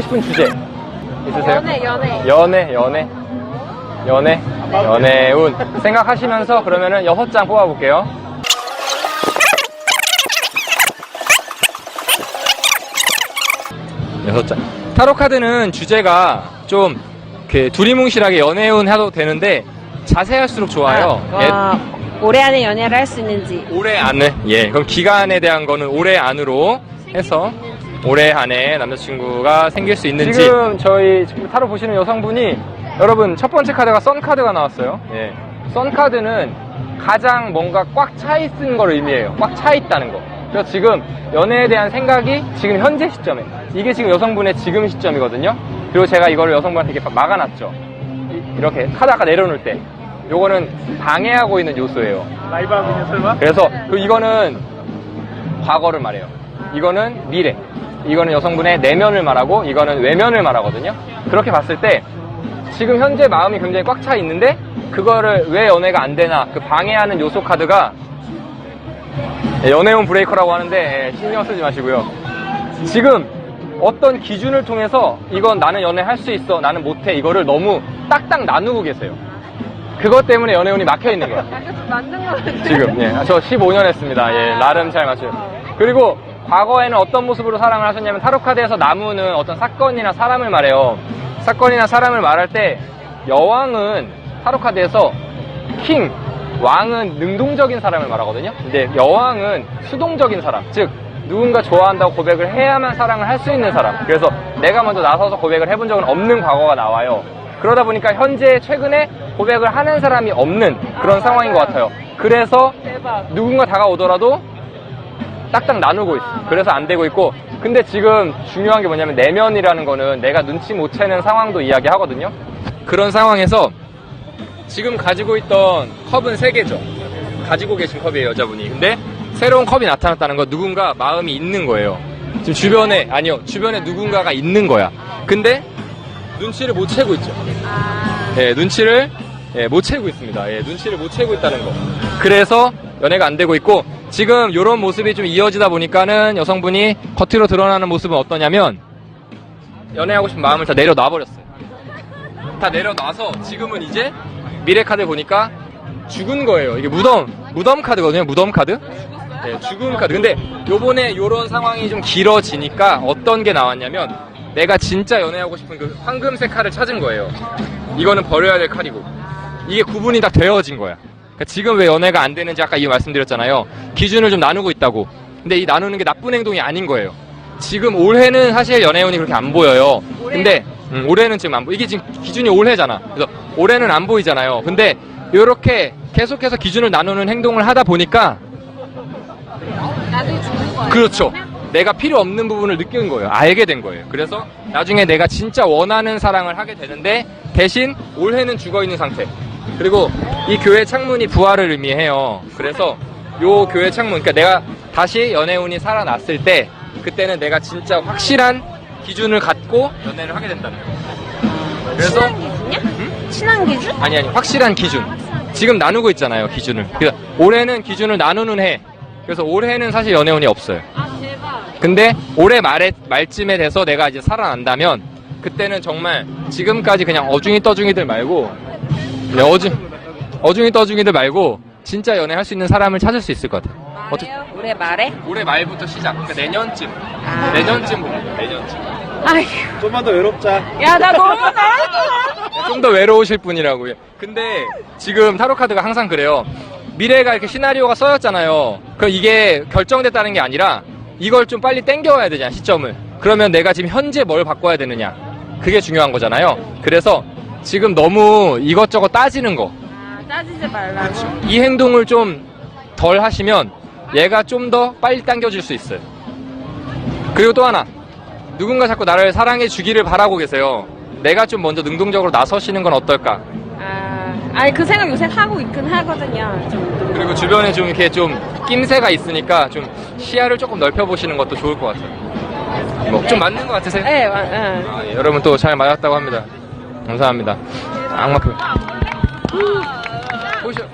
싶은 주제 있으세요? 연애, 연애. 연애, 연애, 연애, 연애운 생각하시면서 그러면은 여섯 장 뽑아볼게요. 여섯 장. 타로 카드는 주제가 좀 이렇게 두리뭉실하게 연애운 해도 되는데 자세할수록 좋아요. 예, 와, 올해 안에 연애를 할 수 있는지. 올해 안에 예 그럼 기간에 대한 거는 올해 안으로 해서 올해 안에 남자친구가 생길 수 있는지. 지금 저희 지금 타로 보시는 여성분이 여러분 첫 번째 카드가 선 카드가 나왔어요. 예선 카드는 가장 뭔가 꽉 차 있는 걸 의미해요. 꽉 차 있다는 거. 그래서 지금 연애에 대한 생각이 지금 현재 시점에 이게 지금 여성분의 지금 시점이거든요. 그리고 제가 이거를 여성분한테 이렇게 막아놨죠. 이- 이렇게 카드 아까 내려놓을 때 요거는 방해하고 있는 요소예요. 라이브 하고 있는 설마? 그래서 그 이거는 과거를 말해요. 이거는 미래. 이거는 여성분의 내면을 말하고 이거는 외면을 말하거든요. 그렇게 봤을 때 지금 현재 마음이 굉장히 꽉 차 있는데 그거를 왜 연애가 안 되나 그 방해하는 요소 카드가 예, 연애운 브레이커라고 하는데 예, 신경 쓰지 마시고요. 지금 어떤 기준을 통해서 이건 나는 연애할 수 있어 나는 못해 이거를 너무 딱딱 나누고 계세요. 그것 때문에 연애운이 막혀 있는 거예요. 만든 거 같은데. 지금 예, 저 15년 했습니다. 예, 나름 잘 맞춰요. 그리고 과거에는 어떤 모습으로 사랑을 하셨냐면 타로 카드에서 나무는 어떤 사건이나 사람을 말해요. 사건이나 사람을 말할 때 여왕은 타로 카드에서 킹 왕은 능동적인 사람을 말하거든요. 근데 여왕은 수동적인 사람, 즉 누군가 좋아한다고 고백을 해야만 사랑을 할 수 있는 사람. 그래서 내가 먼저 나서서 고백을 해본 적은 없는 과거가 나와요. 그러다 보니까 현재 최근에 고백을 하는 사람이 없는 그런 상황인 것 같아요. 그래서. 누군가 다가오더라도 딱딱 나누고 있어. 그래서 안 되고 있고. 근데 지금 중요한 게 뭐냐면 내면이라는 거는 내가 눈치 못 채는 상황도 이야기하거든요. 그런 상황에서 지금 가지고 있던 컵은 세 개죠. 가지고 계신 컵이에요, 여자분이. 근데 새로운 컵이 나타났다는 건 누군가 마음이 있는 거예요. 지금 주변에, 아니요, 주변에 누군가가 있는 거야. 근데 눈치를 못 채고 있죠. 아, 예, 눈치를 예, 못 채고 있습니다. 예, 눈치를 못 채고 있다는 거. 그래서 연애가 안 되고 있고 지금 이런 모습이 좀 이어지다 보니까는 여성분이 겉으로 드러나는 모습은 어떠냐면 연애하고 싶은 마음을 다 내려놔 버렸어요. 다 내려놔서 지금은 이제 미래 카드 보니까 죽은 거예요. 이게 무덤 무덤 카드거든요. 무덤 카드. 예, 죽은 카드. 근데 요번에 이런 상황이 좀 길어지니까 어떤 게 나왔냐면 내가 진짜 연애하고 싶은 그 황금색 칼을 찾은 거예요. 이거는 버려야 될 칼이고 이게 구분이 다 되어진 거야. 그러니까 지금 왜 연애가 안 되는지 아까 이 말씀드렸잖아요. 기준을 좀 나누고 있다고. 근데 이 나누는 게 나쁜 행동이 아닌 거예요. 지금 올해는 사실 연애운이 그렇게 안 보여요. 근데 음, 올해는 지금 안 보. 이게 지금 기준이 올해잖아. 그래서 올해는 안 보이잖아요. 근데 이렇게 계속해서 기준을 나누는 행동을 하다 보니까 나중에 죽는 거야. 그렇죠. 내가 필요 없는 부분을 느끼는 거예요. 알게 된 거예요. 그래서 나중에 내가 진짜 원하는 사랑을 하게 되는데 대신 올해는 죽어 있는 상태. 그리고 이 교회 창문이 부활을 의미해요. 그래서 요 교회 창문, 그러니까 내가 다시 연애운이 살아났을 때 그때는 내가 진짜 확실한 기준을 갖고 연애를 하게 된다는 거예요. 그래서 친한 기준이야? 친한 기준? 아니 아니 확실한 기준. 지금 나누고 있잖아요 기준을. 그래서 올해는 기준을 나누는 해. 그래서 올해는 사실 연애운이 없어요. 아, 대박. 근데 올해 말에 말쯤에 돼서 내가 이제 살아난다면 그때는 정말 지금까지 그냥 어중이 떠중이들 말고 네, 어중 어중이 떠중이들 말고 진짜 연애할 수 있는 사람을 찾을 수 있을 것 같아요. 어떻게 말해요? 올해 말에? 올해 말부터 시작. 그러니까 내년쯤 아. 내년쯤 봅니다. 내년쯤 아휴. 좀만 더 외롭자. 야, 나 너무 나았어. 좀더 외로우실 분이라고요. 근데 지금 타로 카드가 항상 그래요. 미래가 이렇게 시나리오가 써였잖아요. 그럼 이게 결정됐다는 게 아니라 이걸 좀 빨리 땡겨와야 되잖아, 시점을. 그러면 내가 지금 현재 뭘 바꿔야 되느냐. 그게 중요한 거잖아요. 그래서 지금 너무 이것저것 따지는 거. 아, 따지지 말라고. 이 행동을 좀 덜 하시면 얘가 좀 더 빨리 당겨질 수 있어요. 그리고 또 하나. 누군가 자꾸 나를 사랑해 주기를 바라고 계세요. 내가 좀 먼저 능동적으로 나서시는 건 어떨까? 아, 아니, 그 생각 요새 하고 있긴 하거든요. 좀. 그리고 주변에 좀 이렇게 좀 낌새가 있으니까 좀 시야를 조금 넓혀보시는 것도 좋을 것 같아요. 뭐 좀 맞는 것 같으세요? 네, 와, 응. 아, 예, 여러분 또 잘 맞았다고 합니다. 감사합니다. 악마표. 보시죠.